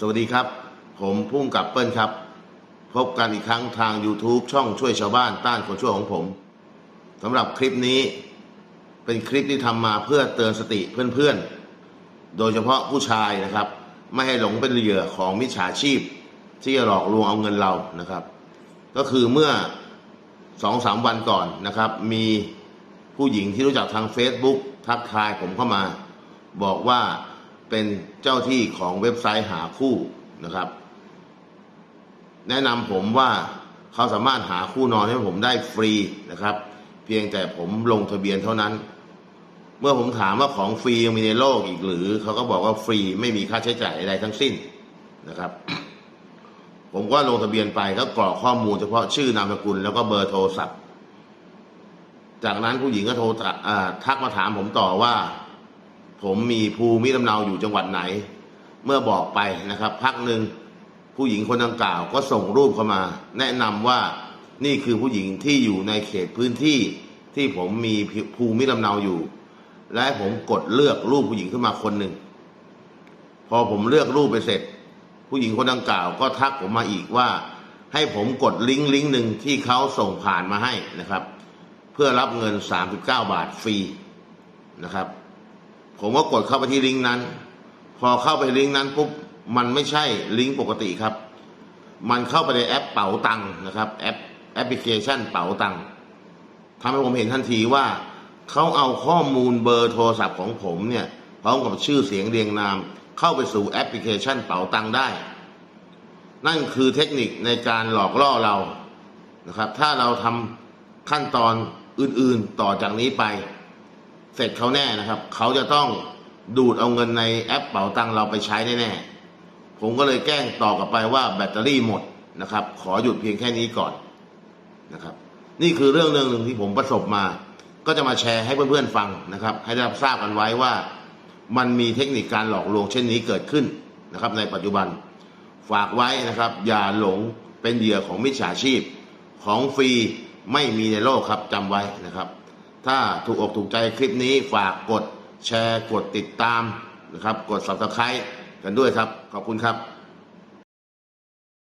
สวัสดีครับ ผมพุ่งกับเปิ้ลครับ พบกันอีกครั้งทาง YouTube ช่องช่วยชาวบ้านต้านคนชั่วของผมสำหรับคลิปนี้เป็นคลิปที่ทำมาเพื่อเตือนสติเพื่อนๆ โดยเฉพาะผู้ชายนะครับ ไม่ให้หลงเป็นเหยื่อของมิจฉาชีพ ที่จะหลอกลวงเอาเงินเรานะครับ ก็คือเมื่อสองสามวันก่อนนะครับ มีผู้หญิงที่รู้จักทาง Facebook ทักทายผมเข้ามา บอกว่า เป็นเจ้าที่ของเว็บไซต์หาคู่นะครับ แนะนำผมว่าเขาสามารถหาคู่นอนให้ผมได้ฟรีนะครับ เพียงแต่ผมลงทะเบียนเท่านั้น เมื่อผมถามว่าของฟรียังมีในโลกอีกหรือเขาก็บอกว่าฟรีไม่มีค่าใช้จ่ายใดทั้งสิ้นนะครับ ผมก็ลงทะเบียนไปก็กรอกข้อมูลเฉพาะชื่อนามสกุลแล้วก็เบอร์โทรศัพท์จากนั้นผู้หญิงก็โทรตักมาถามผมต่อว่า ผมมีภูมิลำเนาอยู่จังหวัดไหน เมื่อบอกไปนะครับ พักหนึ่งผู้หญิงคนดังกล่าวก็ส่งรูปเข้ามา แนะนำว่านี่คือผู้หญิงที่อยู่ในเขตพื้นที่ที่ผมมีภูมิลำเนาอยู่ และให้ผมกดเลือกรูปผู้หญิงขึ้นมาคนหนึ่งพอผมเลือกรูปไปเสร็จ ผู้หญิงคนดังกล่าวก็ทักผมมาอีกว่า ให้ผมกดลิงก์ลิงก์หนึ่งที่เขาส่งผ่านมาให้นะครับ เพื่อรับเงิน 39 บาทฟรีนะครับ ผมก็กดเข้าไปที่ลิงก์นั้น พอเข้าไปลิงก์นั้นปุ๊บมันไม่ใช่ลิงก์ปกติครับ มันเข้าไปในแอปเป๋าตังค์นะครับแอปแอปพลิเคชันเป๋าตังค์ทำให้ผมเห็นทันทีว่าเขาเอาข้อมูลเบอร์โทรศัพท์ของผมเนี่ยพร้อมกับชื่อเสียงเรียงนาม เข้าไปสู่แอปพลิเคชันเป๋าตังค์ได้ นั่นคือเทคนิคในการหลอกล่อเรานะครับ ถ้าเราทำขั้นตอนอื่นๆต่อจากนี้ไป เสร็จเขาแน่นะครับ เขาจะต้องดูดเอาเงินในแอปเป๋าตังเราไปใช้แน่ๆผมก็เลยแกล้งต่อกลับไปว่าแบตเตอรี่หมดนะครับ ขอหยุดเพียงแค่นี้ก่อนนะครับ นี่คือเรื่องเรื่องหนึ่งที่ผมประสบมา ก็จะมาแชร์ให้เพื่อนๆฟังนะครับ ให้ได้รับทราบกันไว้ว่า มันมีเทคนิคการหลอกลวงเช่นนี้เกิดขึ้นนะครับ ในปัจจุบันฝากไว้นะครับ อย่าหลงเป็นเหยื่อของมิจฉาชีพ ของฟรีไม่มีในโลกครับจำไว้นะครับ ถ้าถูกอกถูกใจคลิปนี้ฝากกดแชร์กดติดตามนะครับ กด subscribe กันด้วยครับ ขอบคุณครับ